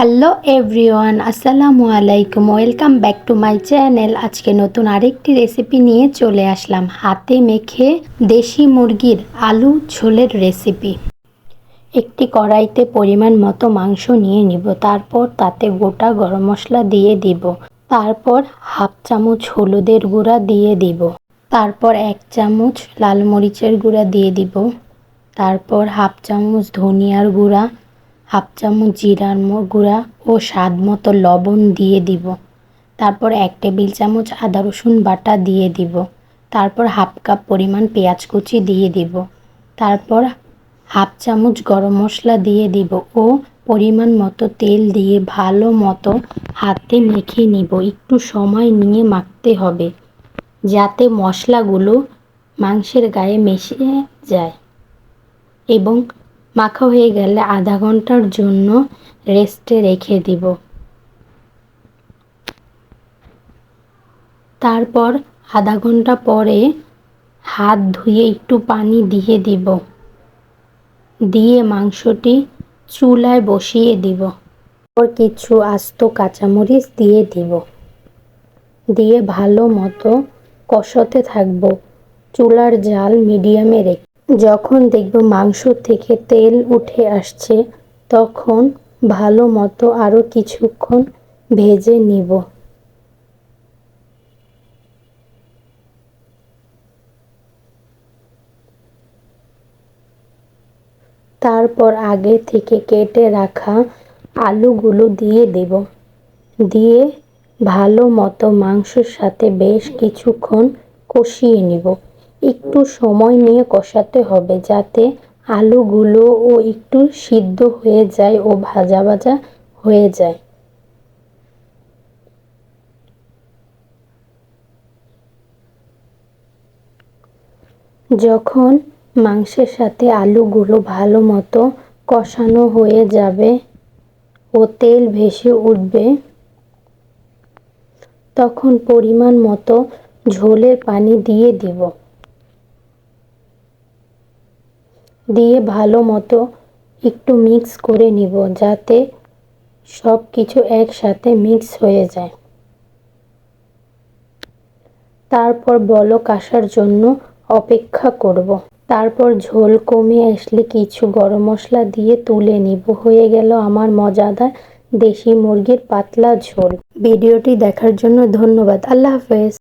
Hello everyone আসসালামু আলাইকুম welcome back to my channel আজকে নতুন আরেকটি রেসিপি নিয়ে চলে আসলাম হাতে মেখে দেশি মুরগির আলু ঝোলের রেসিপি একটি কড়াইতে পরিমাণ মতো মাংস নিয়ে নিব, তারপর তাতে গোটা গরম মশলা দিয়ে দিব। তারপর হাফ চামচ হলুদের গুঁড়া দিয়ে দিব। তারপর এক চামচ লাল মরিচের গুঁড়া দিয়ে দিব। তারপর হাফ চামচ ধনিয়ার গুঁড়া। হাফ চামচ জিরার গুঁড়া ও স্বাদ মতো লবণ দিয়ে দিব। তারপর এক টেবিল চামচ আদা রসুন বাটা দিয়ে দিব। তারপর হাফ কাপ পরিমাণ পেঁয়াজ কুচি দিয়ে দিব। তারপর হাফ চামচ গরম মশলা দিয়ে দিব ও পরিমাণ মতো তেল দিয়ে ভালো মতো হাতে মেখে নিব। একটু সময় নিয়ে মাখতে হবে যাতে মশলাগুলো মাংসের গায়ে মিশে যায় এবং মাখা হয়ে গেলে আধা ঘণ্টার জন্য রেস্টে রেখে দিব। তারপর আধা ঘণ্টা পরে হাত ধুয়ে একটু পানি দিয়ে দিব। দিয়ে মাংসটি চুলায় বসিয়ে দিব। তারপর কিছু আস্ত কাঁচামরিচ দিয়ে দিব। দিয়ে ভালো মতো কষাতে থাকব। চুলার জাল মিডিয়ামে রেখে যখন দেখব মাংস থেকে তেল উঠে আসছে, তখন ভালো মতো আরও কিছুক্ষণ ভেজে নিব। তারপর আগে থেকে কেটে রাখা আলুগুলো দিয়ে দেব। দিয়ে ভালো মতো মাংসের সাথে বেশ কিছুক্ষণ কষিয়ে নিব। একটু সময় নিয়ে কষাতে হবে যাতে আলুগুলো ও একটু সিদ্ধ হয়ে যায় ও ভাজা ভাজা হয়ে যায়। যখন মাংসের সাথে আলুগুলো ভালো মতো কষানো হয়ে যাবে ও তেল ভেসে উঠবে, তখন পরিমাণ মতো ঝোলের পানি দিয়ে দিব। দিয়ে ভালো মতো একটু মিক্স করে নিব যাতে সব কিছু একসাথে মিক্স হয়ে যায়। তারপর বলক আসার জন্য অপেক্ষা করব। তারপর ঝোল কমে আসলে কিছু গরম মশলা দিয়ে তুলে নিব। হয়ে গেল আমার মজাদার দেশি মুরগির পাতলা ঝোল। ভিডিওটি দেখার জন্য ধন্যবাদ। আল্লাহ হাফেজ।